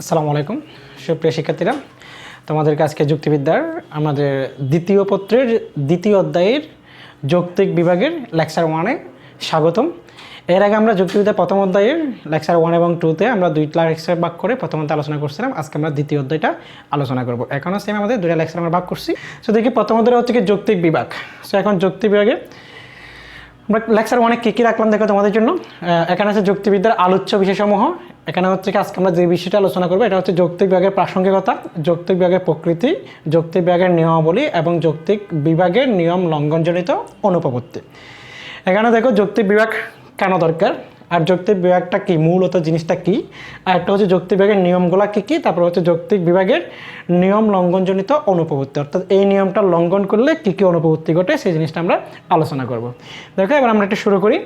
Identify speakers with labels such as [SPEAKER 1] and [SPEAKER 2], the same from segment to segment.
[SPEAKER 1] আসসালামু আলাইকুম। সুপ্রিয় শিক্ষার্থীরা, তোমাদেরকে আজকে যুক্তিবিদ্যার আমাদের দ্বিতীয় পত্রের দ্বিতীয় অধ্যায়ের যৌক্তিক বিভাগের লেকচার ওয়ানে স্বাগতম। এর আগে আমরা যুক্তিবিদ্যার প্রথম অধ্যায়ের লেকচার ওয়ান এবং টুতে আমরা দুইটা লেকচার ভাগ করে প্রথম অধ্যায় আলোচনা করছিলাম। আজকে আমরা দ্বিতীয় অধ্যায়টা আলোচনা করব। এখনও সেম আমাদের দুইটা লেকচার আমরা ভাগ করছি। সো দেখি, প্রথম অধ্যায় হচ্ছে কি যৌক্তিক বিভাগ? সো এখন যৌক্তিক বিভাগে লেকচার অনেক কী কী রাখলাম দেখো তোমাদের জন্য? এখানে আছে যুক্তিবিদ্যার আলোচ্য বিষয়সমূহ এখানে হচ্ছে কি আজকে আমরা যে বিষয়টা আলোচনা করব, এটা হচ্ছে যৌক্তিক বিভাগের প্রাসঙ্গিকতা, যৌক্তিক বিভাগের প্রকৃতি, যৌক্তিক বিভাগের নিয়মাবলী এবং যৌক্তিক বিভাগের নিয়ম লঙ্ঘনজনিত অনুপপত্তি। এখানে দেখো যৌক্তিক বিভাগ কেন দরকার? আর যৌক্তিক বিভাগটা কি? মূলত জিনিসটা কি? আর একটা হচ্ছে যৌক্তিক বিভাগের নিয়মগুলা কী কী? তারপর হচ্ছে যৌক্তিক বিভাগের নিয়ম লঙ্ঘনজনিত অনুপপত্তি অর্থাৎ এই নিয়মটা লঙ্ঘন করলে কি কী অনুপপত্তি ঘটে? সেই জিনিসটা আমরা আলোচনা করব। দেখো, এবার আমরা একটু শুরু করি।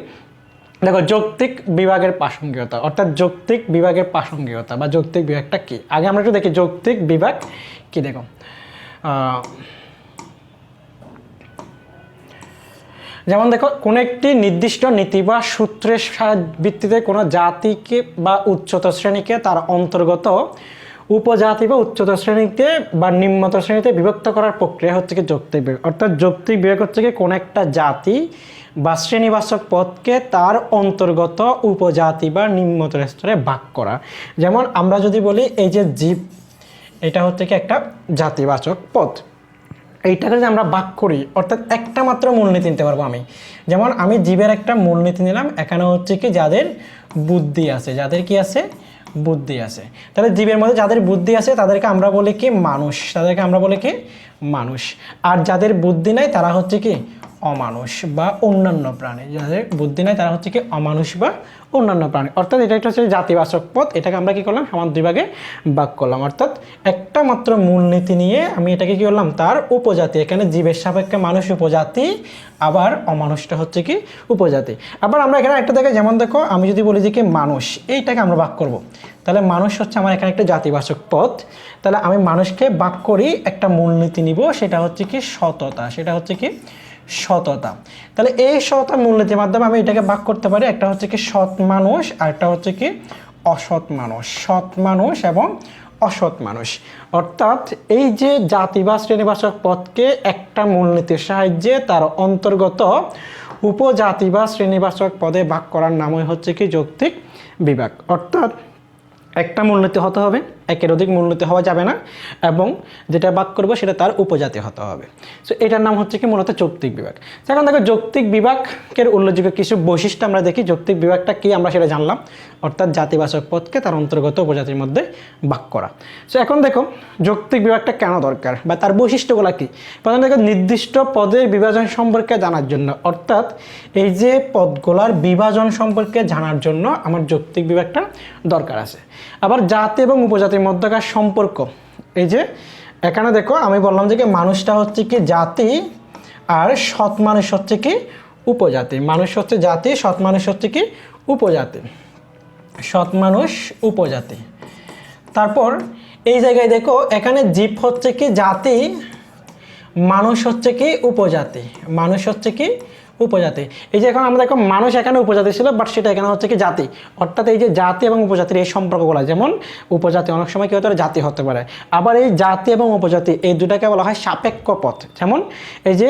[SPEAKER 1] দেখো, যৌক্তিক বিভাগের প্রাসঙ্গিকতা অর্থাৎ যৌক্তিক বিভাগের প্রাসঙ্গিকতা বা যৌক্তিক বিভাগটা কী? আগে আমরা একটু দেখি যৌক্তিক বিভাগ কী? দেখো যেমন দেখো, কোনো একটি নির্দিষ্ট নীতি বা সূত্রের ভিত্তিতে কোনো জাতিকে বা উচ্চতর শ্রেণীকে তার অন্তর্গত উপজাতি বা উচ্চতর শ্রেণীতে বা নিম্নতর শ্রেণীতে বিভক্ত করার প্রক্রিয়া হচ্ছে কি যৌক্তিক বিভাগ অর্থাৎ যৌক্তিক বিভাগ হচ্ছে কি কোনো একটা জাতি বা শ্রেণীবাচক পদকে তার অন্তর্গত উপজাতি বা নিম্নতর স্তরে ভাগ করা। যেমন আমরা যদি বলি, এই যে জীব, এটা হচ্ছে কি একটা জাতিবাচক পদ এইটাকে যে আমরা বাক করি, অর্থাৎ একটা মাত্র মূলনীতি নিতে পারব আমি। যেমন আমি জীবের একটা মূলনীতি নিলাম, এখানে হচ্ছে কি যাদের বুদ্ধি আছে, যাদের কি আছে? বুদ্ধি আছে। তাহলে জীবের মধ্যে যাদের বুদ্ধি আছে, তাদেরকে আমরা বলি কি মানুষ, তাদেরকে আমরা বলি কি মানুষ। আর যাদের বুদ্ধি নাই, তারা হচ্ছে কি অমানুষ বা অন্যান্য প্রাণী। যাদের বুদ্ধি নাই, তারা হচ্ছে কি অমানুষ বা অন্যান্য প্রাণী। অর্থাৎ এটা একটা হচ্ছে জাতিবাচক পথ। এটাকে আমরা কী করলাম? সমান দুই ভাগে করলাম। অর্থাৎ একটা মাত্র মূলনীতি নিয়ে আমি এটাকে কী করলাম? তার উপজাতি। এখানে জীবের সাপেক্ষে মানুষ উপজাতি, আবার অমানুষটা হচ্ছে কি উপজাতি। আবার আমরা এখানে একটা দেখে, যেমন দেখো, আমি যদি বলি যে কি মানুষ, এইটাকে আমরা ভাগ করব। তাহলে মানুষ হচ্ছে আমার এখানে একটা জাতিবাচক পথ। তাহলে আমি মানুষকে ভাগ করি একটা মূলনীতি নিব। সেটা হচ্ছে কি সততা। সেটা হচ্ছে কি সততা। তাহলে এই সততা মূলনীতির মাধ্যমে আমি এটাকে ভাগ করতে পারি, একটা হচ্ছে কি সৎ মানুষ, আর একটা হচ্ছে কি অসৎ মানুষ। সৎ মানুষ এবং অসৎ মানুষ। অর্থাৎ এই যে জাতি বা শ্রেণীবাচক পদকে একটা মূলনীতির সাহায্যে তার অন্তর্গত উপজাতি বা শ্রেণীবাচক পদে ভাগ করার নামই হচ্ছে কি যৌক্তিক বিভাগ। অর্থাৎ একটা মূলনীতি হতে হবে একের অধিক মূলনীতি হওয়া যাবে না এবং যেটা বাক করব সেটা তার উপজাতি হতে হবে। সো এটার নাম হচ্ছে কি মূলত যৌক্তিক বিভাগ। এখন দেখো যৌক্তিক বিভাগের উল্লেখযোগ্য কিছু বৈশিষ্ট্য আমরা দেখি। যৌক্তিক বিভাগটা কি আমরা সেটা জানলাম। অর্থাৎ জাতিবাচক পদকে তার অন্তর্গত উপজাতির মধ্যে বাক করা। সো এখন দেখো যৌক্তিক বিভাগটা কেন দরকার বা তার বৈশিষ্ট্যগুলো কি? প্রথমে দেখো নির্দিষ্ট পদের বিভাজন সম্পর্কে জানার জন্য। অর্থাৎ এই যে পদগুলার বিভাজন সম্পর্কে জানার জন্য আমার যৌক্তিক বিভাগটা দরকার আছে। আবার জাতি এবং উপজাতির মধ্যকার সম্পর্ক। এই যে, এখানে দেখো, আমি বললাম যে কি মানুষটা হচ্ছে কি জাতি, আর সৎ মানুষ হচ্ছে কি উপজাতি। মানুষ হচ্ছে জাতি, সৎ মানুষ হচ্ছে কি উপজাতি। সৎ মানুষ, উপজাতি। তারপর এই জায়গায় দেখো, এখানে জীব হচ্ছে কি জাতি, মানুষ হচ্ছে কি উপজাতি। মানুষ হচ্ছে কি উপজাতি। এই যে এখন আমরা দেখো মানুষ এখানে উপজাতি ছিল বাট সেটা এখানে হচ্ছে কি জাতি। অর্থাৎ এই যে জাতি এবং উপজাতির এই সম্পর্কগুলো, যেমন উপজাতি অনেক সময় কি হতে পারে? জাতি হতে পারে। আবার এই জাতি এবং উপজাতি, এই দুটাকে বলা হয় সাপেক্ষ পথ। যেমন এই যে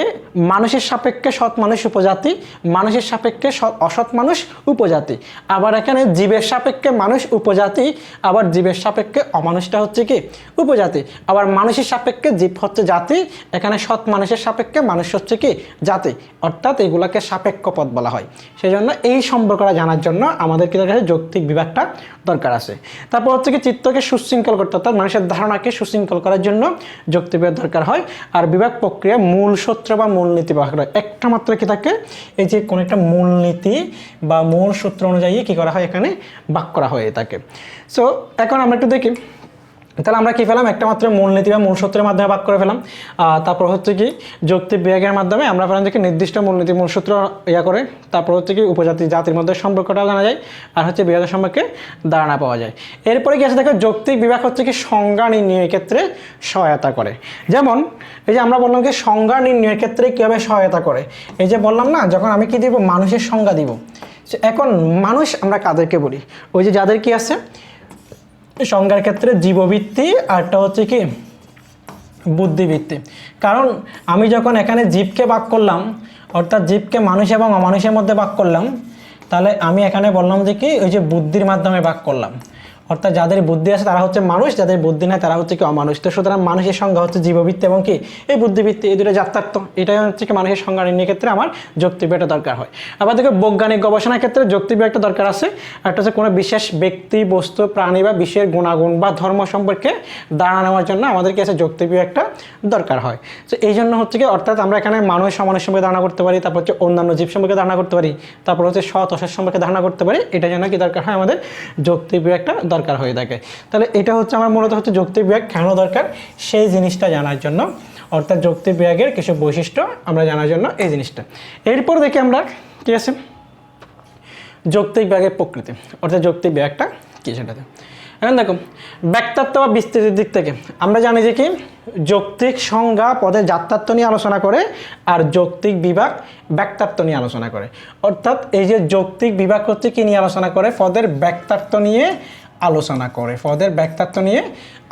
[SPEAKER 1] মানুষের সাপেক্ষে সৎ মানুষ উপজাতি, মানুষের সাপেক্ষে সৎ, অসৎ মানুষ উপজাতি। আবার এখানে জীবের সাপেক্ষে মানুষ উপজাতি, আবার জীবের সাপেক্ষে অমানুষটা হচ্ছে কি? উপজাতি। আবার মানুষের সাপেক্ষে জীব হচ্ছে জাতি, এখানে সৎ মানুষের সাপেক্ষে মানুষ হচ্ছে কি? জাতি। অর্থাৎ এগুলাকে সাপেক্ষ পদ বলা হয়। সেই জন্য এই সম্পর্কটা জানার জন্য আমাদের কি আছে? যৌক্তিক বিভাগটা দরকার আছে। তারপর হচ্ছে কি চিত্তকে সুশৃঙ্খল করতে অর্থাৎ মানুষের ধারণাকে সুশৃঙ্খল করার জন্য যৌক্তিক বিভাগ দরকার হয়। আর বিভাগ প্রক্রিয়া মূল সূত্র বা মূলনীতি করা হয়। একটা মাত্র কি থাকে? এই যে কোনো একটা মূলনীতি বা মূল সূত্র অনুযায়ী কি করা হয়? এখানে বাক করা হয়ে থাকে। সো এখন আমরা একটু দেখি। তাহলে আমরা কি পেলাম? একটা মাত্র মূলনীতি বা মূল সূত্রের মাধ্যমে ভাগ করে ফেলাম। তারপর হচ্ছে কি, যৌক্তিক বিভাগের মাধ্যমে আমরা পেলাম যে নির্দিষ্ট মূলনীতি, মূল সূত্র ইয়া করে তারপর হচ্ছে কি উপজাতি জাতির মধ্যে সম্পর্কটাও জানা যায় আর হচ্ছে বিভাগের সম্পর্কে ধারণা পাওয়া যায়। এরপরে কি আছে? দেখো, যৌক্তিক বিভাগ হচ্ছে কি সংজ্ঞা নির্ণয়ের ক্ষেত্রে সহায়তা করে। যেমন, এই যে আমরা বললাম কি সংজ্ঞা নির্ণয়ের ক্ষেত্রে কীভাবে সহায়তা করে? এই যে বললাম না, যখন আমি কি দিব? মানুষের সংজ্ঞা দিব। এখন মানুষ আমরা কাদেরকে বলি? ওই যে যাদের কি আছে? সংজ্ঞার ক্ষেত্রে জীবভিত্তি আরটা হচ্ছে কি বুদ্ধিভিত্তি কারণ আমি যখন এখানে জীবকে বাক করলাম, অর্থাৎ জীবকে মানুষ এবং অমানুষের মধ্যে বাক করলাম, তাহলে আমি এখানে বললাম যে কি, ওই যে বুদ্ধির মাধ্যমে বাক করলাম। অর্থাৎ যাদের বুদ্ধি আছে তারা হচ্ছে মানুষ, যাদের বুদ্ধি নাই তারা হচ্ছে কি অমানুষ। তো সুতরাং মানুষের সংজ্ঞা হচ্ছে জীবভিত্তি এবং কি এই বুদ্ধিভিত্তি এই দুটো যাত্রার্থ এটাই হচ্ছে কি মানুষের সংজ্ঞা নির্ণয়ের ক্ষেত্রে আমার যুক্তিবিটা দরকার হয়। আবার দেখো বৈজ্ঞানিক গবেষণার ক্ষেত্রে যুক্তিবিটা একটা দরকার আছে, একটা হচ্ছে কোনো বিশেষ ব্যক্তি, বস্তু, প্রাণী বা বিশ্বের গুণাগুণ বা ধর্ম সম্পর্কে দাঁড়া নেওয়ার জন্য আমাদের কাছে যুক্তিবিদ একটা দরকার হয়। তো এই জন্য হচ্ছে কি অর্থাৎ আমরা এখানে মানুষ সমানের সম্পর্কে ধারণা করতে পারি, তারপর হচ্ছে অন্যান্য জীব সম্পর্কে ধারণা করতে পারি, তারপর হচ্ছে সৎ, অসৎ সম্পর্কে ধারণা করতে পারি এটা জন্য কি দরকার হয় আমাদের যুক্তিবিদ একটা দরকার হয়ে থাকে। তাহলে এটা হচ্ছে আমার মূলত হচ্ছে যুক্তি বিভাগ। কেন দরকার? সেই জিনিসটা জানার জন্য। অর্থাৎ যুক্তি বিভাগের কিছু বৈশিষ্ট্য আমরা জানার জন্য এই জিনিসটা। এরপর দেখি আমরা কি আছে? যৌক্তিক বিভাগের প্রকৃতি। অর্থাৎ যৌক্তিক বিভাগটা কি সেটাতে? এখন দেখো, ব্যক্তাত্ব বা বিস্তৃতির দিক থেকে। আমরা জানি যে কি? যৌক্তিক সংজ্ঞা পদের যাত্রাত্ব নিয়ে আলোচনা করে আর যৌক্তিক বিভাগ ব্যক্তাত্ব নিয়ে আলোচনা করে। অর্থাৎ এই যে যৌক্তিক বিভাগ হচ্ছে কি নিয়ে আলোচনা করে? পদের ব্যক্তাত্ব নিয়ে আলোচনা করে পদের ব্যক্তার্থ নিয়ে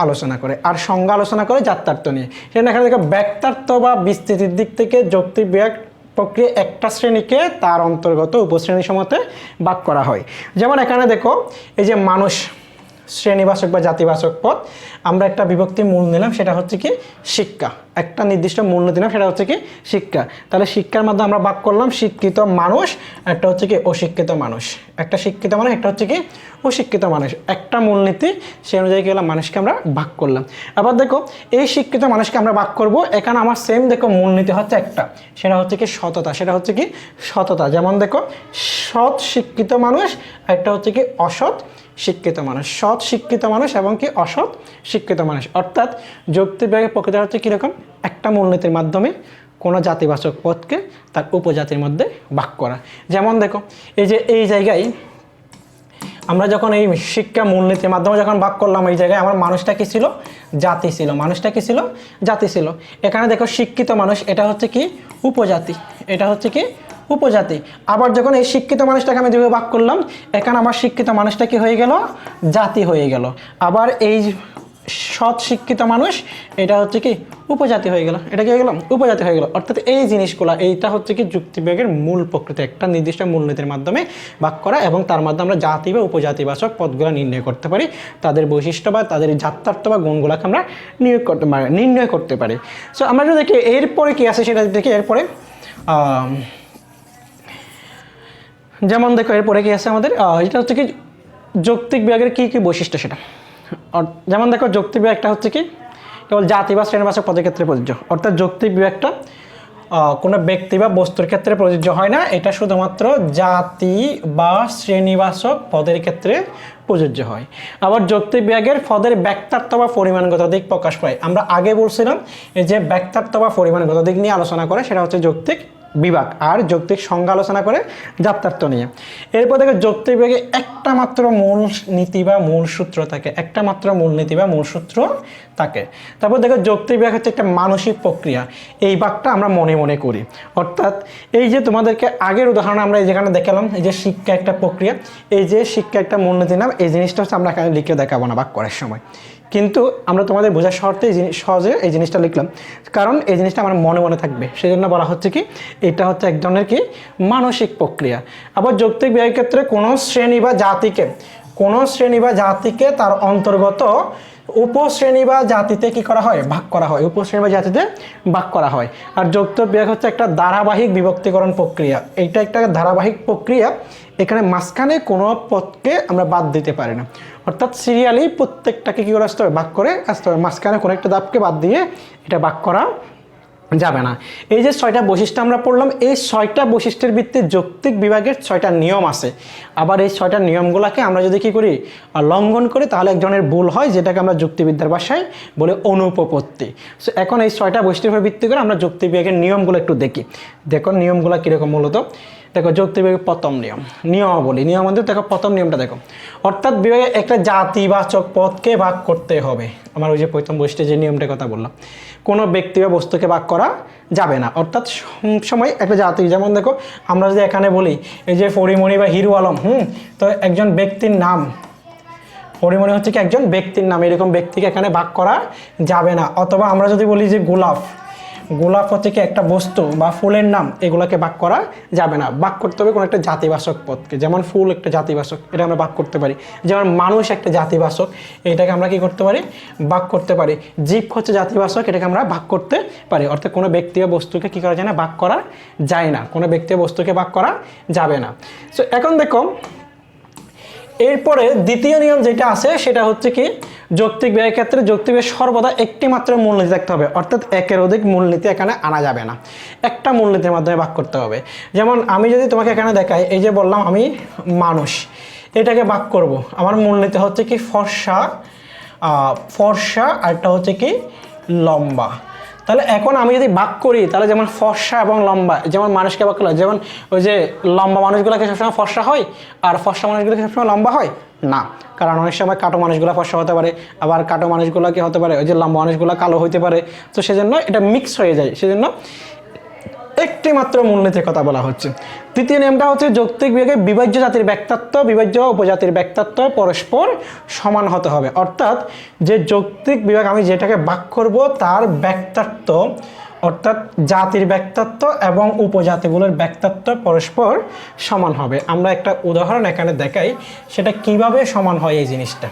[SPEAKER 1] আলোচনা করে আর সংজ্ঞা আলোচনা করে যাত্রার্থ নিয়ে। সেখানে এখানে দেখো ব্যক্তার্থ বা বিস্তৃতির দিক থেকে যৌক্তিক প্রক্রিয়া একটা শ্রেণীকে তার অন্তর্গত উপশ্রেণী সমতে ভাগ করা হয়। যেমন এখানে দেখো, এই যে মানুষ শ্রেণীবাচক বা জাতিবাচক পদ আমরা একটা বিভক্তি মূল নিলাম, সেটা হচ্ছে কি শিক্ষা। একটা নির্দিষ্ট মূল দিলাম সেটা হচ্ছে কি শিক্ষা। তাহলে শিক্ষার মাধ্যমে আমরা ভাগ করলাম, শিক্ষিত মানুষ, একটা হচ্ছে কি অশিক্ষিত মানুষ। একটা শিক্ষিত মানুষ, একটা হচ্ছে কি অশিক্ষিত মানুষ। একটা মূলনীতি সেই অনুযায়ী কি হলাম মানুষকে আমরা ভাগ করলাম। আবার দেখো, এই শিক্ষিত মানুষকে আমরা ভাগ করব, এখানে আমার সেম দেখো মূলনীতি হচ্ছে একটা, সেটা হচ্ছে কি সততা, সেটা হচ্ছে কি সততা। যেমন দেখো, সৎ শিক্ষিত মানুষ, একটা হচ্ছে কি অসৎ শিক্ষিত মানুষ। সৎ শিক্ষিত মানুষ এবং কি অসৎ শিক্ষিত মানুষ। অর্থাৎ যৌক্তিক বিভাগের প্রকৃতি হচ্ছে কীরকম একটা মূলনীতির মাধ্যমে কোনো জাতিবাচক পদকে তার উপজাতির মধ্যে ভাগ করা। যেমন দেখো, এই যে এই জায়গায় আমরা যখন এই শিক্ষা মূলনীতির মাধ্যমে যখন ভাগ করলাম, এই জায়গায় আমার মানুষটা কি ছিল? জাতি ছিল। মানুষটা কি ছিল? জাতি ছিল। এখানে দেখো, শিক্ষিত মানুষ, এটা হচ্ছে কি? উপজাতি। এটা হচ্ছে কি? উপজাতি। আবার যখন এই শিক্ষিত মানুষটাকে আমি দুভাবে ভাগ করলাম, এখানে আমার শিক্ষিত মানুষটা কি হয়ে গেল? জাতি হয়ে গেল। আবার এই সৎ শিক্ষিত মানুষ, এটা হচ্ছে কি? উপজাতি হয়ে গেল। এটা কি হয়ে গেল? উপজাতি হয়ে গেল। অর্থাৎ এই জিনিসগুলো, এইটা হচ্ছে কি যুক্তিবিভাগের মূল প্রকৃতি, একটা নির্দিষ্ট মূলনীতির মাধ্যমে ভাগ করা এবং তার মাধ্যমে আমরা জাতি বা উপজাতিবাচক পদগুলো নির্ণয় করতে পারি, তাদের বৈশিষ্ট্য বা তাদের জাত্যার্থ বা গুণগুলোকে আমরা নিয়োগ করতে পারি, নির্ণয় করতে পারি। সো আমরা যদি দেখি, এরপরে কী আছে সেটা দেখি, এরপরে যেমন দেখো, এরপরে কি আছে আমাদের? এটা হচ্ছে কি যৌক্তিক বিভাগের কী কী বৈশিষ্ট্য সেটা? যেমন দেখো, যৌক্তিক বিভাগটা হচ্ছে কি, কেবল জাতি বা শ্রেণীবাচক পদের ক্ষেত্রে প্রযোজ্য। অর্থাৎ যৌক্তিক বিভাগটা কোনো ব্যক্তি বা বস্তুর ক্ষেত্রে প্রযোজ্য হয় না। এটা শুধুমাত্র জাতি বা শ্রেণীবাচক পদের ক্ষেত্রে প্রযোজ্য হয়। আবার যৌক্তিক বিভাগের পদের ব্যক্তার্থ বা পরিমাণগত দিক প্রকাশ পায়। আমরা আগে বলছিলাম, এই যে ব্যক্তার্থ বা পরিমাণগত দিক নিয়ে আলোচনা করে, সেটা হচ্ছে যৌক্তিক। বিভাগ আর যৌক্তিক সংজ্ঞা আলোচনা করে যাত্রার্থ নিয়ে। এরপর দেখো যৌক্তিক বিভাগে একটা মাত্র মূল নীতি বা মূল সূত্র থাকে। একটা মাত্র মূল নীতি বা মূল সূত্র থাকে। তারপর দেখো যৌক্তিক বিভাগ হচ্ছে একটা মানসিক প্রক্রিয়া। এই বাঘটা আমরা মনে মনে করি। অর্থাৎ এই যে তোমাদেরকে আগের উদাহরণ আমরা এই যেখানে দেখালাম, এই যে শিক্ষা একটা প্রক্রিয়া, এই যে শিক্ষা একটা মূলনীতি নাম, এই জিনিসটা হচ্ছে আমরা এখানে লিখে দেখাবো না ভাগ করার সময়। কিন্তু আমরা তোমাদের বোঝার শর্তে সহজে এই জিনিসটা লিখলাম। কারণ এই জিনিসটা আমার মনে মনে থাকবে। সেই জন্য বলা হচ্ছে কি, এটা হচ্ছে এক ধরনের কি, মানসিক প্রক্রিয়া। আবার যৌক্তিক ব্যয়ের ক্ষেত্রে কোনো শ্রেণি বা জাতিকে কোনো শ্রেণি বা জাতিকে তার অন্তর্গত উপশ্রেণী বা জাতিতে কি করা হয়? ভাগ করা হয়। উপশ্রেণী বা জাতিতে ভাগ করা হয়। আর যৌক্তিক বিভাগ হচ্ছে একটা ধারাবাহিক বিভক্তিকরণ প্রক্রিয়া। এইটা একটা ধারাবাহিক প্রক্রিয়া। এখানে মাঝখানে কোনো পদকে আমরা বাদ দিতে পারি না। অর্থাৎ সিরিয়ালি প্রত্যেকটাকে কী করে আসতে হবে? বাক করে আসতে হবে। মাঝখানে কোনো একটা দাবকে বাদ দিয়ে এটা ভাগ করা যাবে না। এই যে ছয়টা বৈশিষ্ট্য আমরা পড়লাম, এই ছয়টা বৈশিষ্ট্যের ভিত্তিতে যৌক্তিক বিভাগের ছয়টা নিয়ম আছে। আবার এই ছয়টা নিয়মগুলোকে আমরা যদি কি করি? লঙ্ঘন করি, তাহলে এক ধরনের ভুল হয়, যেটাকে আমরা যুক্তিবিদ্যার ভাষায় বলে অনুপপত্তি। সো এখন এই ছয়টা বৈশিষ্ট্যের ভিত্তি করে আমরা যৌক্তিক বিভাগের নিয়মগুলো একটু দেখি। দেখো নিয়মগুলো কীরকম মূলত? দেখো যৌক্তিক বিভাগের প্রথম নিয়ম। নিয়মাবলী। নিয়ম মধ্যে দেখো প্রথম নিয়মটা দেখো। অর্থাৎ বিভাগে একটা জাতিবাচক পদকে ভাগ করতে হবে। আমার ওই যে প্রথম বৈশিষ্ট্যে যে নিয়মটার কথা বললাম। কোনো ব্যক্তি বা বস্তুকে ভাগ করা যাবে না। অর্থাৎ সম- সময় একটা জাতি, যেমন দেখো আমরা যদি এখানে বলি, এই যে ফরিমণি বা হিরু আলম, হুম, তো একজন ব্যক্তির নাম হরিমণি হচ্ছে কি একজন ব্যক্তির নাম। এরকম ব্যক্তিকে এখানে ভাগ করা যাবে না। অথবা আমরা যদি বলি যে গোলাপ গোলাপ হচ্ছে কি একটা বস্তু বা ফুলের নাম, এগুলোকে ভাগ করা যাবে না। ভাগ করতে হবে কোনো একটা জাতিবাচক পদকে যেমন ফুল একটা জাতিবাচক, এটা আমরা ভাগ করতে পারি। যেমন মানুষ একটা জাতিবাচক, এটাকে আমরা কি করতে পারি? বাক করতে পারি। জীব হচ্ছে জাতিবাচক, এটাকে আমরা ভাগ করতে পারি। অর্থাৎ কোনো ব্যক্তি বা বস্তুকে কী করা যায় না? ভাগ করা যায় না। কোনো ব্যক্তি বস্তুকে ভাগ করা যাবে না। সো এখন দেখো, এরপরে দ্বিতীয় নিয়ম যেটা আছে, সেটা হচ্ছে কি যৌক্তিক ব্যয়ের ক্ষেত্রে যৌক্তিক ব্যয় সর্বদা একটি মাত্র মূলনীতি থাকতে হবে। অর্থাৎ একের অধিক মূলনীতি এখানে আনা যাবে না। একটা মূলনীতির মাধ্যমে ভাগ করতে হবে। যেমন আমি যদি তোমাকে এখানে দেখাই, এই যে বললাম আমি মানুষ, এটাকে ভাগ করব। আমার মূলনীতি হচ্ছে কি ফর্সা ফর্সা আরটা হচ্ছে কি লম্বা। তাহলে এখন আমি যদি ভাগ করি, তাহলে যেমন ফর্সা এবং লম্বা, যেমন মানুষকে ভাগ করলাম যেমন ওই যে লম্বা মানুষগুলোকে সবসময় ফর্সা হয়, আর ফর্সা মানুষগুলোকে সবসময় লম্বা হয় না। কারণ অনেক সময় কাটো মানুষগুলো ফর্সা হতে পারে, আবার কাটো মানুষগুলো কি হতে পারে, ওই যে লম্বা মানুষগুলো কালো হইতে পারে। তো সেজন্য এটা মিক্স হয়ে যায়। সেজন্য একটি মাত্র মূলনীতির কথা বলা হচ্ছে। তৃতীয় নিয়মটা হচ্ছে যৌক্তিক বিভাগে বিভাজ্য জাতির ব্যক্তাত্ব, বিভাজ্য উপজাতির ব্যক্তাত্ব পরস্পর সমান হতে হবে। অর্থাৎ যে যৌক্তিক বিভাগ আমি যেটাকে ভাগ করব, তার ব্যক্তাত্ব অর্থাৎ জাতির ব্যক্তাত্ব এবং উপজাতিগুলোর ব্যক্তাত্ব পরস্পর সমান হবে। আমরা একটা উদাহরণ এখানে দেখাই, সেটা কীভাবে সমান হয় এই জিনিসটা?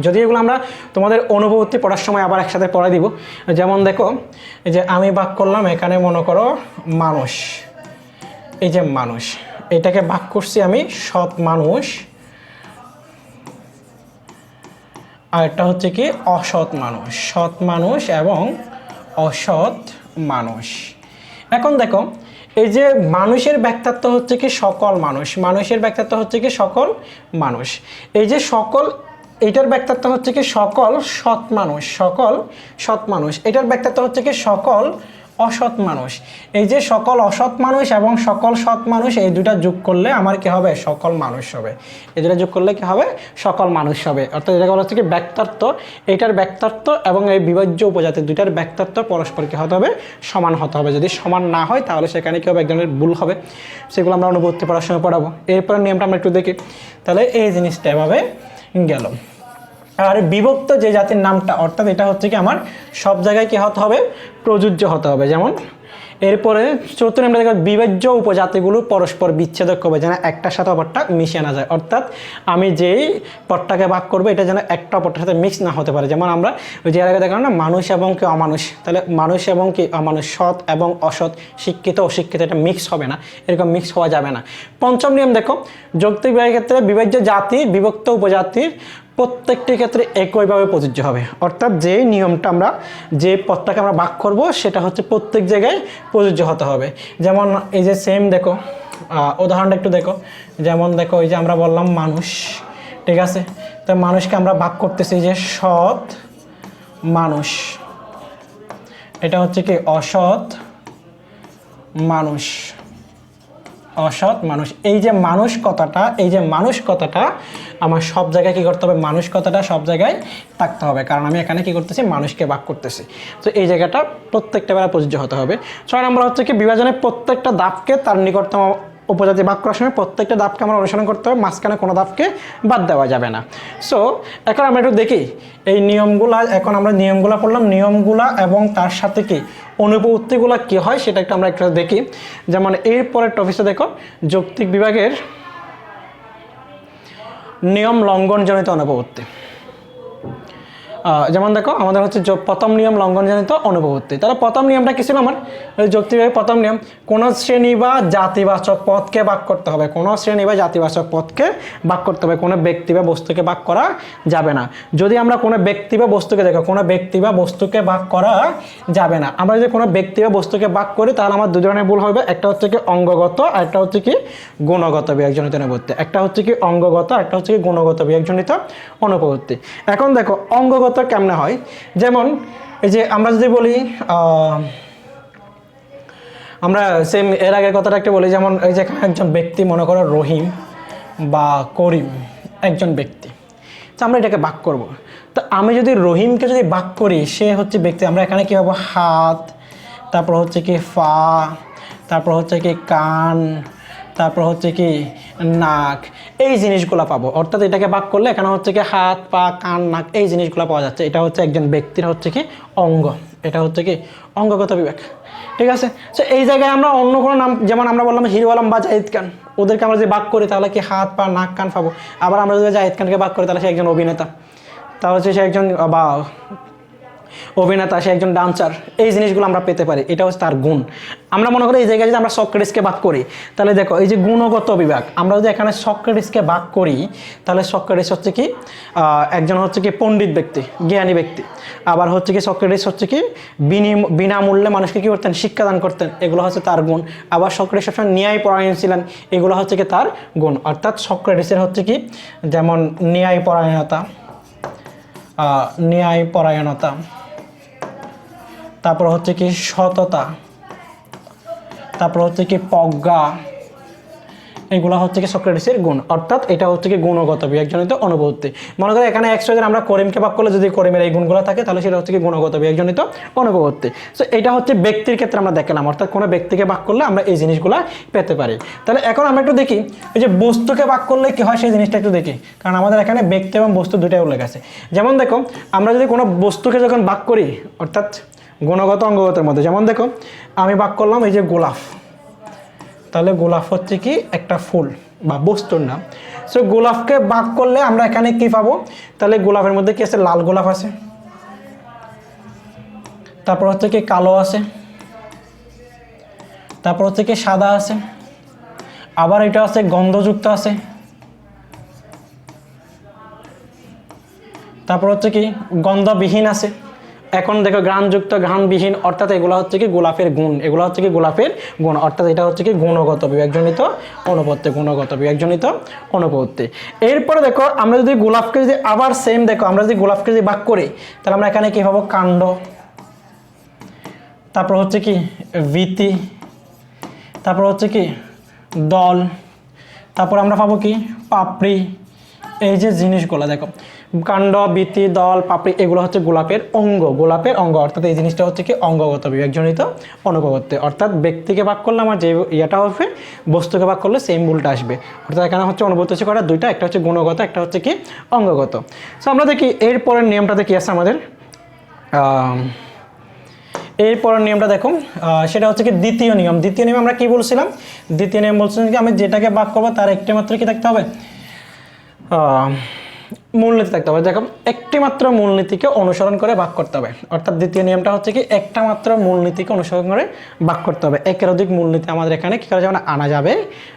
[SPEAKER 1] যদি এগুলো আমরা তোমাদের অনুভূতি পড়ার সময় আবার একসাথে পড়াই দিব। যেমন দেখো যে আমি ভাগ করলাম, এখানে মনে করো মানুষ। এই যে মানুষ, এটাকে ভাগ করছি আমি সৎ মানুষ। আর এটা হচ্ছে কি, অসৎ মানুষ। সৎ মানুষ এবং অসৎ মানুষ। এখন দেখো, এই যে মানুষের ব্যক্তিত্ব হচ্ছে কি সকল মানুষ। মানুষের ব্যক্তিত্ব হচ্ছে কি সকল মানুষ। এই যে সকল, এটার ব্যক্তিত্ব হচ্ছে কি সকল সৎ মানুষ। সকল সৎ মানুষ। এটার ব্যক্তিত্ব হচ্ছে কি সকল অসৎ মানুষ। এই যে সকল অসৎ মানুষ এবং সকল সৎ মানুষ, এই দুটা যোগ করলে আমার কি হবে? সকল মানুষ হবে। এই দুটা যোগ করলে কি হবে? সকল মানুষ হবে। অর্থাৎ এটা বলা হচ্ছে কি ব্যক্তার্থ। এটার ব্যক্তার্থ এবং এই বিভাজ্য উপজাতি দুইটার ব্যক্তার্থ পরস্পর কি হতে হবে? সমান হতে হবে। যদি সমান না হয়, তাহলে সেখানে কি হবে? একজনের ভুল হবে। সেগুলো আমরা অনুভূতি পড়ার সময় পড়াবো। এরপর নিয়মটা আমরা একটু দেখি। তাহলে এই জিনিসটা এভাবে গেল। আর বিভক্ত যে জাতির নামটা, অর্থাৎ এটা হচ্ছে কি আমার সব জায়গায় কি হতে হবে? প্রযোজ্য হতে হবে। যেমন, এরপরে চতুর্থ নামটা দেখো, বিভাজ্য উপজাতিগুলো পরস্পর বিচ্ছেদক হবে, যেন একটার সাথে অপরটা মিশে না যায়। অর্থাৎ আমি যেই পটটাকে ভাগ করব, এটা যেন একটা অপরটার সাথে মিক্স না হতে পারে। যেমন আমরা ওই যে আগে দেখলাম না, মানুষ এবং কি অমানুষ? তাহলে মানুষ এবং কি অমানুষ, সৎ এবং অসৎ, শিক্ষিত, অশিক্ষিত, এটা মিক্স হবে না। এরকম মিক্স হওয়া যাবে না। পঞ্চম নিয়ম দেখো, যৌক্তিক ব্যয়ের ক্ষেত্রে বিভাজ্য জাতি, বিভক্ত উপজাতির প্রত্যেকটি ক্ষেত্রে একইভাবে প্রযোজ্য হবে। অর্থাৎ যে নিয়মটা আমরা, যে পথটাকে আমরা ভাগ করব, সেটা হচ্ছে প্রত্যেক জায়গায় প্রযোজ্য হতে হবে। যেমন এই যে সেম দেখো উদাহরণটা একটু দেখো। যেমন দেখো, এই যে আমরা বললাম মানুষ, ঠিক আছে? তো মানুষকে আমরা ভাগ করতেছি যে সৎ মানুষ। এটা হচ্ছে কি? অসৎ মানুষ। অসৎ মানুষ। এই যে মানুষ কথাটা, এই যে মানুষ কথাটা আমার সব জায়গায় কী করতে হবে? মানুষ কথাটা সব জায়গায় থাকতে হবে। কারণ আমি এখানে কী করতেছি? মানুষকে বাক করতেছি। তো এই জায়গাটা প্রত্যেকটা বেলা প্রযোজ্য হতে হবে। ছয় নম্বর হচ্ছে কি, বিভাজনের প্রত্যেকটা দাপকে তার নিকটতম উপজাতি ভাগ করার সময় প্রত্যেকটা দাপকে আমরা অনুসরণ করতে হবে। মাঝখানে কোনো দাপকে বাদ দেওয়া যাবে না। সো এখন আমরা একটু দেখি, এই নিয়মগুলা, এখন আমরা নিয়মগুলা পড়লাম। নিয়মগুলা এবং তার সাথে কি অনুপত্তিগুলো কী হয়, সেটা একটু আমরা একটু দেখি। যেমন এর পরের টপিসে দেখো, যৌক্তিক বিভাগের নিয়ম লঙ্ঘনজনিত অনুপত্তি যেমন দেখো, আমাদের হচ্ছে প্রথম নিয়ম লঙ্ঘনজনিত অনুপত্তি তাহলে প্রথম নিয়মটা কি ছিল আমার? যৌক্তিকভাবে প্রথম নিয়ম, কোন শ্রেণি বা জাতিবাচক পদকে ভাগ করতে হবে। কোন শ্রেণি বা জাতিবাচক পদকে ভাগ করতে হবে। কোনো ব্যক্তি বা বস্তুকে ভাগ করা যাবে না। যদি আমরা কোনো ব্যক্তি বা বস্তুকে দেখো, কোনো ব্যক্তি বা বস্তুকে ভাগ করা যাবে না। আমরা যদি কোনো ব্যক্তি বা বস্তুকে ভাগ করি, তাহলে আমার দু ধরনের ভুল হবে। একটা হচ্ছে কি অঙ্গগত, আর একটা হচ্ছে কি গুণগত বিয়োগজনিত অনুপত্তি একটা হচ্ছে কি অঙ্গগত একটা হচ্ছে কি গুণগত বিয়োগজনিত অনুপত্তি এখন দেখো, অঙ্গগত কেমনে হয়? যেমন, এই যে আমরা যদি বলি আমরা সেম এর আগের কথাটা একটা বলি, যেমন এই যে একজন ব্যক্তি মনে করো রহিম বা করিম, একজন ব্যক্তি। তো আমরা এটাকে বাক করব। তো আমি যদি রহিমকে যদি বাক করি, সে হচ্ছে ব্যক্তি, আমরা এখানে কী পাবো? হাত, তারপর হচ্ছে কি ফা, তারপর হচ্ছে কি কান, তারপর হচ্ছে কি নাক এই জিনিসগুলো পাবো। অর্থাৎ এটাকে ভাগ করলে এখানে হচ্ছে কি হাত, পা, কান, নাক, এই জিনিসগুলো পাওয়া যাচ্ছে। এটা হচ্ছে একজন ব্যক্তির হচ্ছে কি অঙ্গ। এটা হচ্ছে কি অঙ্গগত বিবেক। ঠিক আছে? সো এই জায়গায় আমরা অন্য কোনো নাম, যেমন আমরা বললাম হিরো আলম বা জাহিদ খান, ওদেরকে আমরা যদি ভাগ করি, তাহলে কি হাত, পা, নাক, কান পাবো। আবার আমরা যদি জাহিদ খানকে ভাগ করি, তাহলে সে একজন অভিনেতা। তাহলে হচ্ছে সে একজন, বা অভিনেতা সে একজন ডান্সার এই জিনিসগুলো আমরা পেতে পারি। এটা হচ্ছে তার গুণ। আমরা মনে করি এই জায়গায় যদি আমরা সক্রেটিসকে বাদ করি তাহলে দেখো এই যে গুণগত বিভাগ আমরা যদি এখানে সক্রেটিসকে বাদ করি তাহলে সক্রেটিস হচ্ছে কি? একজন হচ্ছে কি পণ্ডিত ব্যক্তি জ্ঞানী ব্যক্তি। আবার হচ্ছে কি সক্রেটিস হচ্ছে কি বিনামূল্যে মানুষকে কি করতেন? শিক্ষাদান করতেন। এগুলো হচ্ছে তার গুণ। আবার সক্রেটিস সবসময় ন্যায় পরায়ণ ছিলেন। এগুলো হচ্ছে কি তার গুণ। অর্থাৎ সক্রেটিসের হচ্ছে কি যেমন ন্যায় পরায়ণতা আহ, ন্যায় পরায়ণতা তারপর হচ্ছে কি সততা, তারপর হচ্ছে কি প্রজ্ঞা, এগুলো হচ্ছে কি সক্রেটিসের গুণ। অর্থাৎ এটা হচ্ছে কি গুণগত বিবেকজনিত অনুভূতি। মনে করি এখানে একশো জন আমরা করিমকে ভাগ করলে যদি করিমের এই গুণগুলো থাকে, তাহলে সেটা হচ্ছে কি গুণগত বিবেকজনিত অনুভূতি। সো এটা হচ্ছে ব্যক্তির ক্ষেত্রে আমরা দেখলাম, অর্থাৎ কোনো ব্যক্তিকে ভাগ করলে আমরা এই জিনিসগুলো পেতে পারি। তাহলে এখন আমরা একটু দেখি, এই যে বস্তুকে ভাগ করলে কি হয় সেই জিনিসটা একটু দেখি। কারণ আমাদের এখানে ব্যক্তি এবং বস্তু দুটাই উল্লেখ আছে। যেমন দেখো, আমরা যদি কোনো বস্তুকে যখন ভাগ করি, অর্থাৎ গুণগত অঙ্গগতের মধ্যে। যেমন দেখো, আমি ভাগ করলাম এই যে গোলাপ। তাহলে গোলাপ হচ্ছে কি? একটা ফুল বা বস্তুর নাম। সো গোলাপকে ভাগ করলে আমরা এখানে কি পাবো? তাহলে গোলাপের মধ্যে কি আছে? লাল গোলাপ আছে। তারপর হচ্ছে কি কালো আছে। তারপর হচ্ছে কি সাদা আছে। আবার এটা আছে গন্ধযুক্ত আছে। তারপর হচ্ছে কি গন্ধবিহীন আছে। এখন দেখো ঘ্রাণযুক্ত ঘ্রাণবিহীন, অর্থাৎ এগুলো হচ্ছে কি গোলাপের গুণ, এগুলো হচ্ছে কি গোলাপের গুণ, অর্থাৎ এটা হচ্ছে কি গুণগত বিবেকজনিত অনুপত্তি, গুণগত বিবেকজনিত অনুপত্তি। এরপরে দেখো, আমরা যদি গোলাপকে যদি আবার সেম দেখো, আমরা যদি গোলাপকে যদি ভাগ করি, তাহলে আমরা এখানে কি পাবো? কাণ্ড। তারপর হচ্ছে কি ভীতি। তারপর হচ্ছে কি দল। তারপর আমরা পাবো কি পাপড়ি। এই যে জিনিসগুলো দেখো কাণ্ড বৃত্তি দল পাপড়ি এগুলো হচ্ছে গোলাপের অঙ্গ। গোলাপের অঙ্গ অর্থাৎ এই জিনিসটা হচ্ছে কি অঙ্গগত বিবেকজনিত অনুভবত্বে অর্থাৎ ব্যক্তিকে ভাগ করলে আমার যে ইয়েটা হবে বস্তুকে ভাগ করলে সেম ভুলটা আসবে। অর্থাৎ এখানে হচ্ছে অনুভূতি হচ্ছে কটা দুইটা একটা হচ্ছে গুণগত একটা হচ্ছে কি অঙ্গগত। সো আমরা দেখি এরপরের নিয়মটাতে কি আছে আমাদের। আম, এরপরের নিয়মটা দেখুন সেটা হচ্ছে কি দ্বিতীয় নিয়ম। দ্বিতীয় নিয়ম আমরা কি বলছিলাম? দ্বিতীয় নিয়ম বলছিলাম কি আমি যেটাকে ভাগ করব তার একটি মাত্র কি থাকতে হবে? মূলনীতি থাকতে হবে। দেখো, একটি মাত্র মূলনীতিকে অনুসরণ করে ভাগ করতে হবে। অর্থাৎ দ্বিতীয় নিয়মটা হচ্ছে কি, একটা মাত্র মূলনীতিকে অনুসরণ করে ভাগ করতে হবে। একের অধিক মূলনীতি আমাদের এখানে কী করা যাবে না, আনা যাবে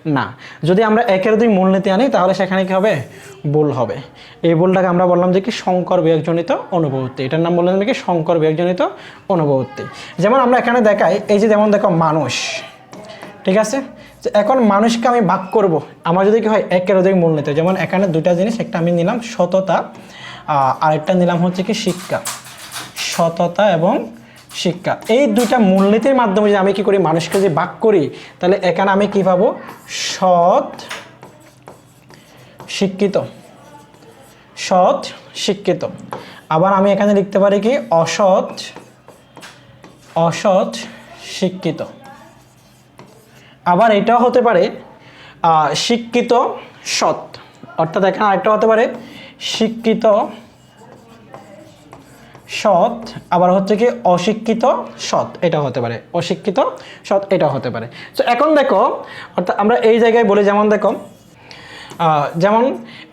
[SPEAKER 1] না। যদি আমরা একের অধিক মূলনীতি আনি, তাহলে সেখানে কি হবে? ভুল হবে। এই ভুলটাকে আমরা বললাম যে কি, সংকর বিয়োগজনিত অনুভূতি। এটার নাম বললাম কি, সংকর বিয়োগজনিত অনুভূতি। যেমন আমরা এখানে দেখাই, এই যে যেমন দেখো, মানুষ, ঠিক আছে? এখন মানুষকে আমি ভাগ করব। আমার যদি কি হয় একের অধিক মূল নিতে। যেমন এখানে দুটা জিনিস, একটা আমি নিলাম সততা আরেকটা নিলাম হচ্ছে কি শিক্ষা। সততা এবং শিক্ষা। এই দুইটা মূলনীতির মাধ্যমে যদি আমি কি করি, মানুষকে যে ভাগ করি, তাহলে এখানে আমি কি পাবো? সৎ শিক্ষিত। সৎ শিক্ষিত। আবার আমি এখানে লিখতে পারি কি? অসৎ অসৎ শিক্ষিত। আবার এটাও হতে পারে শিক্ষিত সৎ। অর্থাৎ এখানে আরেকটা হতে পারে, শিক্ষিত সৎ, আবার হচ্ছে কি অশিক্ষিত সৎ এটা হতে পারে। অশিক্ষিত সৎ এটা হতে পারে। তো এখন দেখো, অর্থাৎ আমরা এই জায়গায় বলি, যেমন দেখো যেমন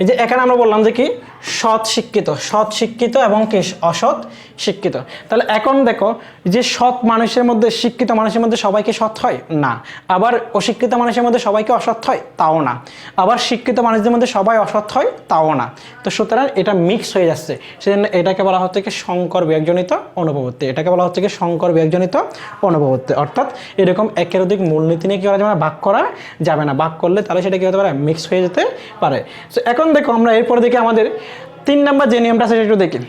[SPEAKER 1] এই যে এখানে আমরা বললাম যে কি সৎ শিক্ষিত সৎ শিক্ষিত এবং কি অসৎ শিক্ষিত। তাহলে এখন দেখো, যে সৎ মানুষের মধ্যে, শিক্ষিত মানুষের মধ্যে সবাইকে সৎ হয়? না। আবার অশিক্ষিত মানুষের মধ্যে সবাইকে অসৎ হয়? তাও না। আবার শিক্ষিত মানুষদের মধ্যে সবাই অসৎ হয়? তাও না। তো সুতরাং এটা মিক্স হয়ে যাচ্ছে। সেজন্য এটাকে বলা হচ্ছে কি সংকর বিয়োগজনিত অনুভবত্তি এটাকে বলা হচ্ছে কি সংকর বিয়োগজনিত অনুভবত্তি অর্থাৎ এরকম একের অধিক মূলনীতি নিয়ে কি করা যাবে না? ভাগ করা যাবে না। ভাগ করলে তাহলে সেটা কি হতে পারে? মিক্স হয়ে যেতে পারে। তো এখন দেখো, আমরা এরপর দেখি আমাদের তিন নাম্বার যে নিয়মটা সেটা একটু দেখি।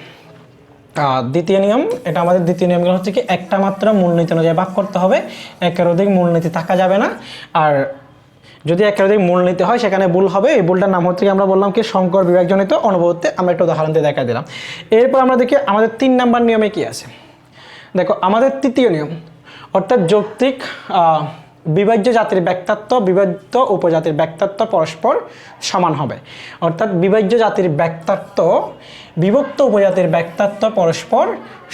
[SPEAKER 1] দ্বিতীয় নিয়ম, এটা আমাদের দ্বিতীয় নিয়মগুলো হচ্ছে কি, একটা মাত্র মূলনীতি অনুযায়ী ভাগ করতে হবে, একের অধিক মূলনীতি থাকা যাবে না। আর যদি একের অধিক মূলনীতি হয়, সেখানে ভুল হবে। এই ভুলটার নাম হচ্ছে আমরা বললাম কি শঙ্কর বিভাগজনিত অনুভূতি আমরা একটা উদাহরণ দিয়ে দেখা দিলাম। এরপর আমরা দেখি, আমাদের তিন নাম্বার নিয়মে কি আছে। দেখো, আমাদের তৃতীয় নিয়ম, অর্থাৎ যৌক্তিক বিভাজ্য জাতির ব্যক্তাত্ব বিভাজ্য উপজাতির ব্যক্তাত্ব পরস্পর সমান হবে। অর্থাৎ বিভাজ্য জাতির ব্যক্তাত্ব বিভক্ত উপজাতির ব্যক্তাত্ব পরস্পর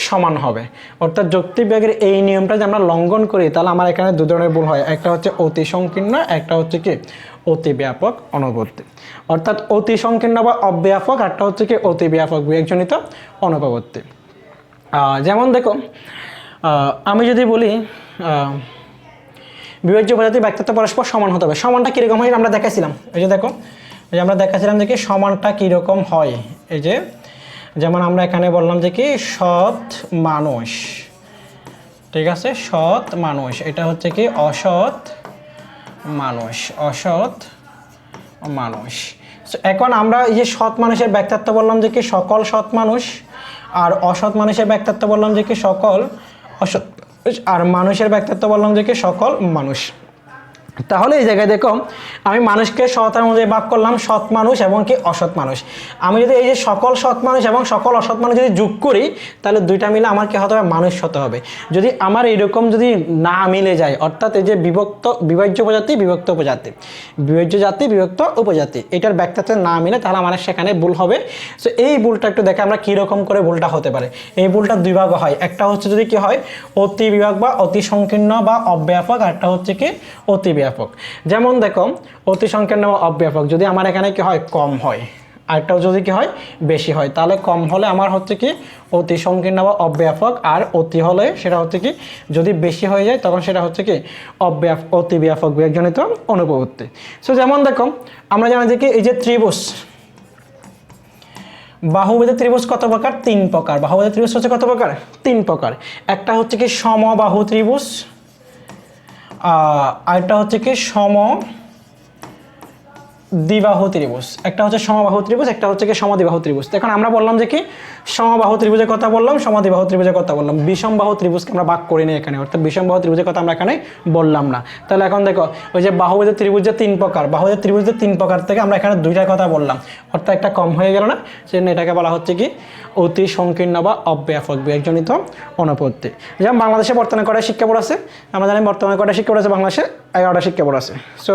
[SPEAKER 1] সমান হবে। অর্থাৎ যৌক্তিবিভাগের এই নিয়মটা যদি আমরা লঙ্ঘন করি তাহলে আমার এখানে দু ধরনের ভুল হয়। একটা হচ্ছে অতি সংকীর্ণ একটা হচ্ছে কি? অতি ব্যাপক অনুপত্তি অর্থাৎ অতি সংকীর্ণ বা অব্যাপক একটা হচ্ছে কি? অতি ব্যাপক বিবেকজনিত অনুপপত্তি আহ, যেমন দেখো আমি যদি বলি বিভাজ্য উপজাতি ব্যক্তিত্ব পরস্পর সমান হতে হবে। সমানটা কীরকম হয় আমরা দেখাইছিলাম। এই যে দেখো, এই যে আমরা দেখাছিলাম যে কি সমানটা কীরকম হয়। এই যে, যেমন আমরা এখানে বললাম যে কি সৎ মানুষ। ঠিক আছে? সৎ মানুষ। এটা হচ্ছে কি অসৎ মানুষ। অসৎ মানুষ। এখন আমরা এই যে সৎ মানুষের ব্যক্তিত্ব বললাম যে কি সকল সৎ মানুষ, আর অসৎ মানুষের ব্যক্তিত্ব বললাম যে কি সকল অসৎ আর মানুষের ব্যক্তিত্ব বললাম যে সকল মানুষ। তাহলে এই জায়গায় দেখো, আমি মানুষকে সৎের মধ্যে ভাগ করলাম, সৎ মানুষ এবং কি অসৎ মানুষ। আমি যদি এই যে সকল সৎ মানুষ এবং সকল অসৎ মানুষ যদি যোগ করি, তাহলে দুইটা মিলে আমার কি হতে হবে? মানুষ হতে হবে। যদি আমার এরকম যদি না মিলে যায়, অর্থাৎ এই যে বিভক্ত, বিভাজ্য উপজাতি, বিভক্ত উপজাতি। বিভাজ্য জাতি, বিভক্ত উপজাতি। এটার ব্যক্তিত্ব না মিলে, তাহলে আমার সেখানে ভুল হবে। সো এই ভুলটা একটু দেখে আমরা কীরকম করে ভুলটা হতে পারে। এই ভুলটা দুই ভাগ হয়। একটা হচ্ছে যদি কি হয়, অতি বিভাগ বা অতি সংকীর্ণ বা অব্যাপক আর একটা হচ্ছে কি, অতি ব্যাপক যেমন দেখো, অতি বা অব্যাপক। যদি আমার এখানে কি হয়, কম হয়। আরেকটাও যদি কি হয়, বেশি হয়। তাহলে কম হলে আমার হচ্ছে কি, অতি সংকীর্ণ বা অব্যাপক। আর অতি হলে সেটা হচ্ছে কি, যদি বেশি হয়ে যায়, তখন সেটা হচ্ছে কি, অব্যাপ অতি ব্যাপক বিয়োগজনিত অনুপবর্তি। সো যেমন দেখো, আমরা জানি যে কি, এই যে ত্রিভুজ। বাহুবেদে ত্রিভুজ কত প্রকার? তিন প্রকার। বাহুবেদে ত্রিভুজ হচ্ছে কত প্রকার? তিন প্রকার। একটা হচ্ছে কি সমবাহু ত্রিভুজ আরেকটা হচ্ছে কি সম দ্বিবাহু ত্রিভুজ। একটা হচ্ছে সমবাহু ত্রিভুজ, একটা হচ্ছে কি সমদ্বিবাহু ত্রিভুজ। এখন আমরা বললাম যে কি সমবাহু ত্রিভুজের কথা বললাম, সমদ্বিবাহু ত্রিভুজের কথা বললাম। বিষমবাহু ত্রিভুজকে আমরা ভাগ করি না এখানে, অর্থাৎ বিষমবাহু ত্রিভুজের কথা আমরা এখানে বললাম না। তাহলে এখন দেখো, ওই যে বাহুবেদের ত্রিভুজের তিন প্রকার বাহুবেদের ত্রিভুজের তিন প্রকার থেকে আমরা এখানে দুইটা কথা বললাম। অর্থাৎ একটা কম হয়ে গেল না? সেজন্য এটাকে বলা হচ্ছে কি অতি সংকীর্ণ বা অব্যাপক বিয়োগজনিত অনুপত্তি। যেমন বাংলাদেশে বর্তমানে কটা শিক্ষা বোর্ড আছে? আমরা জানি বর্তমানে কটা শিক্ষা বোর্ড আছে? বাংলাদেশে এগারোটা শিক্ষা বোর্ড আছে। সো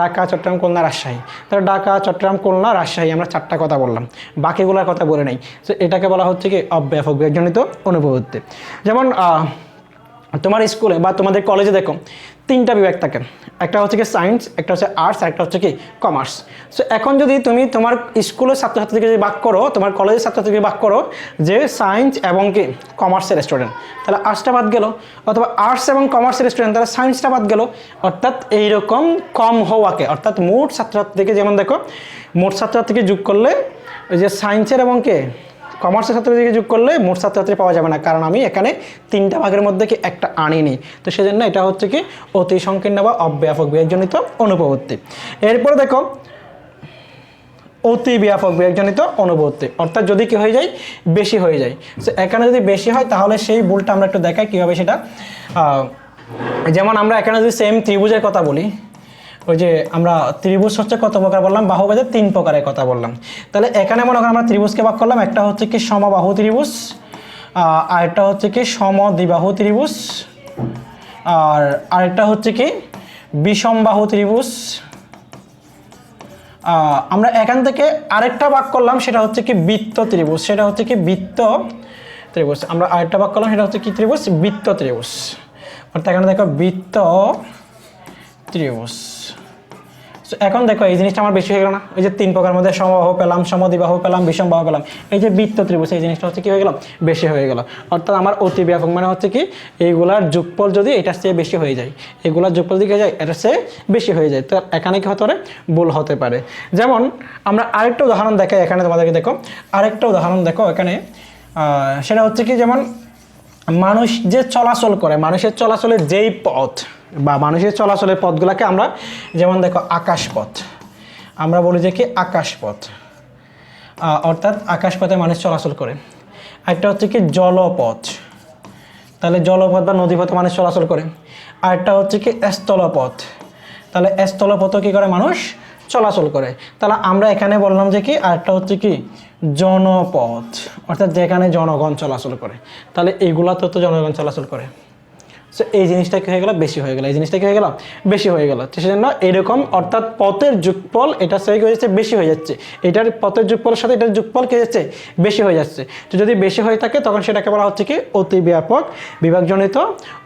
[SPEAKER 1] ঢাকা, চট্টগ্রাম, খুলনা, রাজশাহী। তাহলে ঢাকা, চট্টগ্রাম, খুলনা, রাজশাহী আমরা চারটা কথা বললাম। বাকিগুলোর কথা বলে নেই। সো এটাকে বলা হচ্ছে কি অব্যাপক বিয়োগজনিত অনুপত্তি। যেমন তোমার স্কুলে বা তোমাদের কলেজে দেখো তিনটা বিভাগ থাকে। একটা হচ্ছে কি সায়েন্স একটা হচ্ছে আর্টস আর একটা হচ্ছে কি কমার্স সো এখন যদি তুমি তোমার স্কুলের ছাত্রছাত্রীকে যদি বাক করো, তোমার কলেজের ছাত্রছাত্রীকে বাক করো যে সায়েন্স এবং কি কমার্সের স্টুডেন্ট তাহলে আর্টসটা বাদ গেল। অথবা আর্টস এবং কমার্সের স্টুডেন্ট তাহলে সায়েন্সটা বাদ গেল। অর্থাৎ এইরকম কম হওয়াকে, অর্থাৎ মোট ছাত্রছাত্রীকে যেমন দেখো, মোট ছাত্রছাত্রীকে যোগ করলে ওই যে সায়েন্সের এবং কে কমার্সের ছাত্রছাত্রীকে যোগ করলে মোট ছাত্রছাত্রী পাওয়া যাবে না, কারণ আমি এখানে তিনটা ভাগের মধ্যে কি একটা আনিনি। তো সেজন্য এটা হচ্ছে কি অতি সংকীর্ণ বা অব্যাপক বিয়োগজনিত অনুপবর্তি। এরপরে দেখো, অতি ব্যাপক বিয়োগজনিত অনুপত্তি অর্থাৎ যদি কি হয়ে যায়, বেশি হয়ে যায়। তো এখানে যদি বেশি হয়, তাহলে সেই ভুলটা আমরা একটু দেখাই কীভাবে সেটা। যেমন আমরা এখানে যদি সেম ত্রিভুজের কথা বলি ওই যে আমরা ত্রিভুজ হচ্ছে কত প্রকার বললাম? বাহুবেদের তিন প্রকারের কথা বললাম। তাহলে এখানে মনে করেন আমরা ত্রিভুজকে ভাগ করলাম। একটা হচ্ছে কি সমবাহু ত্রিভুজ আরেকটা হচ্ছে কি সমদ্বিবাহু ত্রিভুজ, আর আরেকটা হচ্ছে কি বিষমবাহু ত্রিভুজ। আমরা এখান থেকে আরেকটা ভাগ করলাম, সেটা হচ্ছে কি বৃত্ত ত্রিভুজ, সেটা হচ্ছে কি বৃত্ত ত্রিভুজ। আমরা আরেকটা ভাগ করলাম, সেটা হচ্ছে কি ত্রিভুজ, বৃত্ত ত্রিভুজ। অর্থাৎ এখানে দেখো বৃত্ত ত্রিভুজ So, এখন দেখো এই জিনিসটা আমার বেশি হয়ে গেল না? ওই যে তিন প্রকার মধ্যে সমবাহ পেলাম সমদ্বিবাহ পেলাম বিষমবাহ পেলাম। এই যে বৃত্ত ত্রিভুজ এই জিনিসটা হচ্ছে কি হয়ে গেল? বেশি হয়ে গেল। অর্থাৎ আমার অতি ব্যাপক মানে হচ্ছে কি এইগুলার যোগফল যদি এটার চেয়ে বেশি হয়ে যায় এগুলার যোগফল দিকে যায় এটার চেয়ে বেশি হয়ে যায় তো এখানে কি হতে ভুল হতে পারে। যেমন আমরা আরেকটা উদাহরণ দেখাই এখানে তোমাদেরকে দেখো। আরেকটা উদাহরণ দেখো এখানে। সেটা হচ্ছে কি যেমন মানুষ যে চলাচল করে, মানুষের চলাচলের যেই পথ বা মানুষের চলাচলের পথগুলোকে আমরা, যেমন দেখো আকাশপথ, আমরা বলি যে কি আকাশপথ। অর্থাৎ আকাশপথে মানুষ চলাচল করে। আরেকটা হচ্ছে কি জলপথ। তাহলে জলপথ বা নদীপথে মানুষ চলাচল করে। আরেকটা হচ্ছে কি স্থলপথ। তাহলে স্থলপথও কী করে মানুষ চলাচল করে। তাহলে আমরা এখানে বললাম যে কি, আরেকটা হচ্ছে কি জনপথ, অর্থাৎ যেখানে জনগণ চলাচল করে। তাহলে এইগুলাতে তো জনগণ চলাচল করে। সো এই জিনিসটা কি হয়ে গেল? বেশি হয়ে গেল। এই জিনিসটা কী হয়ে গেল? বেশি হয়ে গেল। তো সেজন্য এরকম, অর্থাৎ পথের যুগফল, এটা সেই হয়ে যাচ্ছে? বেশি হয়ে যাচ্ছে। এটার পথের যুগফলের সাথে এটার যুগফল কি যাচ্ছে? বেশি হয়ে যাচ্ছে। তো যদি বেশি হয়ে থাকে, তখন সেটাকে বলা হচ্ছে কি? অতি ব্যাপক বিভাগজনিত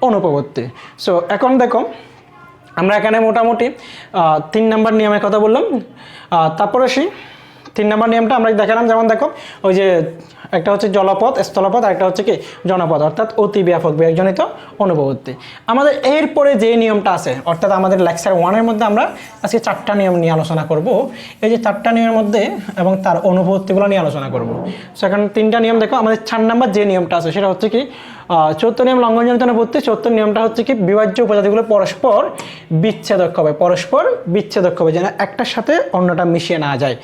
[SPEAKER 1] অনুপবর্তী। সো এখন দেখো, আমরা এখানে মোটামুটি তিন নাম্বার নিয়মের কথা বললাম। তারপরে আসি। তিন নম্বর নিয়মটা আমরা দেখালাম, যেমন দেখো, ওই যে একটা হচ্ছে জলপথ, স্থলপথ, আর একটা হচ্ছে কি, জনপথ, অর্থাৎ অতি ব্যাপক বিয়োগজনিত অনুপবর্তী। আমাদের এরপরে যে নিয়মটা আছে, অর্থাৎ আমাদের লেকচার ওয়ানের মধ্যে আমরা আজকে চারটা নিয়ম নিয়ে আলোচনা করব। এই যে চারটা নিয়মের মধ্যে এবং তার অনুপবর্তীগুলো নিয়ে আলোচনা করব। সেখানে তিনটা নিয়ম দেখো, আমাদের চার নাম্বার যে নিয়মটা আছে, সেটা হচ্ছে কি চৌদ্দ নিয়ম লঙ্ঘনজনিত অনুপত্তি চৌদ্দ নিয়মটা হচ্ছে কি, বিভাজ্য উপজাতিগুলো পরস্পর বিচ্ছেদক হবে, পরস্পর বিচ্ছেদক হবে, যেন একটার সাথে অন্যটা মিশিয়ে না যায়।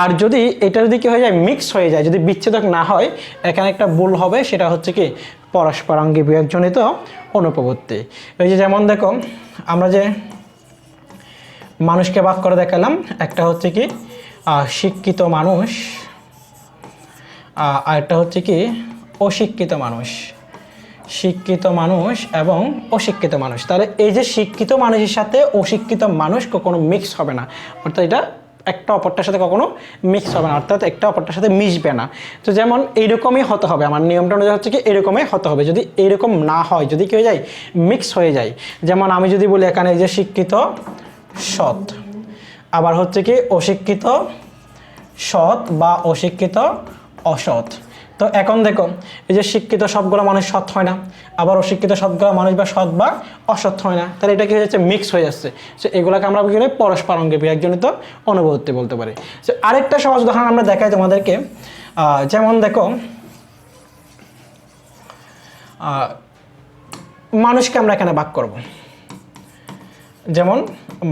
[SPEAKER 1] আর যদি এটা যদি কী হয়ে যায় মিক্স হয়ে যায়, যদি বিচ্ছেদক না হয়, এখানে একটা ভুল হবে, সেটা হচ্ছে কি পরস্পরাঙ্গী বিয়োগজনিত অনুপবর্তী। এই যে যেমন দেখো, আমরা যে মানুষকে ভাগ করে দেখালাম, একটা হচ্ছে কি শিক্ষিত মানুষ আর একটা হচ্ছে কি, অশিক্ষিত মানুষ। শিক্ষিত মানুষ এবং অশিক্ষিত মানুষ। তাহলে এই যে শিক্ষিত মানুষের সাথে অশিক্ষিত মানুষ কখনো মিক্স হবে না। অর্থাৎ এটা একটা অপরটার সাথে কখনো মিক্স হবে না, অর্থাৎ একটা অপরটার সাথে মিশবে না। তো যেমন এইরকমই হতে হবে, আমার নিয়মটা অনুযায়ী হচ্ছে কি এরকমই হতে হবে। যদি এরকম না হয়, যদি কেউ যায় মিক্স হয়ে যায়। যেমন আমি যদি বলি এখানে যে শিক্ষিত সৎ, আবার হচ্ছে কি অশিক্ষিত সৎ বা অশিক্ষিত অসৎ। তো এখন দেখো, এই যে শিক্ষিত সবগুলো মানুষ সৎ হয় না, আবার অশিক্ষিত সবগুলো মানুষ বা সৎ বা অসৎ হয় না। তাহলে এটা কি হয়ে যাচ্ছে? মিক্স হয়ে যাচ্ছে। সো এগুলোকে আমরা পরস্পরাঙ্গে বিয়োগজনিত অনুভূতি বলতে পারি। সো আরেকটা সহজ উদাহরণ আমরা দেখাই তোমাদেরকে। যেমন দেখো মানুষকে আমরা এখানে ভাগ করব। যেমন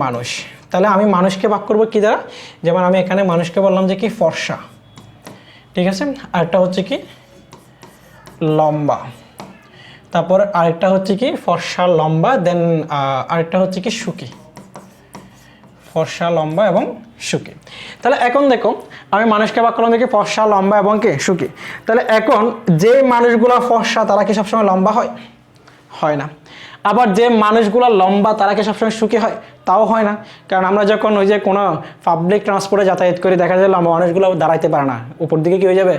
[SPEAKER 1] মানুষ। তাহলে আমি মানুষকে ভাগ করব কি দ্বারা? যেমন আমি এখানে মানুষকে বললাম যে কি? ফর্সা। ঠিক আছে? আরেকটা হচ্ছে কি? লম্বা। তারপর আরেকটা হচ্ছে কি? ফর্সা লম্বা দেন আরেকটা হচ্ছে কি? সুখী ফর্সা লম্বা এবং সুখী তাহলে এখন দেখো, আমি মানুষকে ভাগ করলাম দেখি, ফর্সা, লম্বা এবং কি? সুকি। তাহলে এখন যে মানুষগুলো ফর্সা, তারা কি সবসময় লম্বা হয়? হয় না। আবার যে মানুষগুলো লম্বা, তারা কি সবসময় সুখী হয়? তাও হয় না। কারণ আমরা যখন ওই যে কোনো পাবলিক ট্রান্সপোর্টে যাতায়াত করি, দেখা যায় লম্বা মানুষগুলো দাঁড়াইতে পারে না। উপর দিকে কী হয়ে যাবে?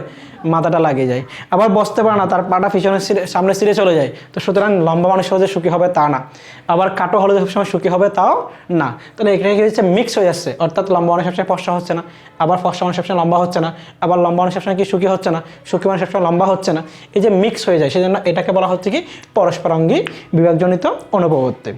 [SPEAKER 1] মাথাটা লাগিয়ে যায়। আবার বসতে পারে না, তার পাটা পিছনে সামনে সিরে চলে যায়। তো সুতরাং লম্বা মানুষ সহজে সুখী হবে তা না। আবার কাটো হলে সবসময় সুখী হবে তাও না। তাহলে এখানে কি হচ্ছে? মিক্স হয়ে যাচ্ছে। অর্থাৎ লম্বা মানুষ সবসময় ফর্সা হচ্ছে না। আবার ফর্সা মানুষ সবসময় লম্বা হচ্ছে না। আবার লম্বা মানুষ সবসময় কি সুখী হচ্ছে না? সুখী মানুষ সবসময় লম্বা হচ্ছে না। এই যে মিক্স হয়ে যায়, সেজন্য এটাকে বলা হচ্ছে কি? পরস্পরাঙ্গী বিভাগজনিত অনুপবর্তী।